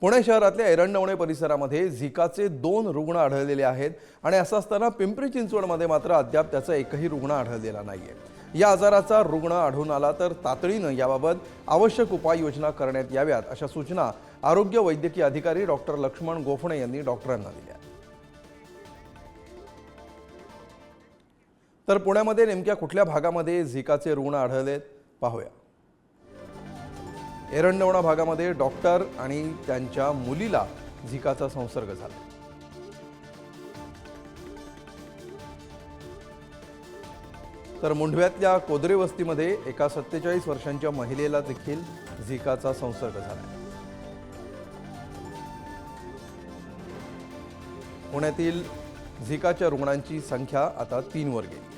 पुणे शहरातल्या एरंडवणे परिसरामध्ये झिकाचे दोन रुग्ण आढळलेले आहेत आणि असं असताना पिंपरी चिंचवडमध्ये मात्र अद्याप त्याचा एकही रुग्ण आढळलेला नाहीये. या आजाराचा रुग्ण आढळून आला तर तातडीनं याबाबत आवश्यक उपाययोजना करण्यात याव्यात अशा सूचना आरोग्य वैद्यकीय अधिकारी डॉक्टर लक्ष्मण गोफणे यांनी डॉक्टरांना दिल्या. तर पुण्यामध्ये नेमक्या कुठल्या भागामध्ये झिकाचे रुग्ण आढळलेत? पाहूया. एरंडवणा भागामध्ये डॉक्टर आणि त्यांच्या मुलीला झिकाचा संसर्ग झाला. तर मुंढव्यातल्या कोदरे वस्तीमध्ये एका सत्तेचाळीस वर्षांच्या महिलेला देखील झिकाचा संसर्ग झाला. पुण्यातील झिकाच्या रुग्णांची संख्या आता तीनवर गेली.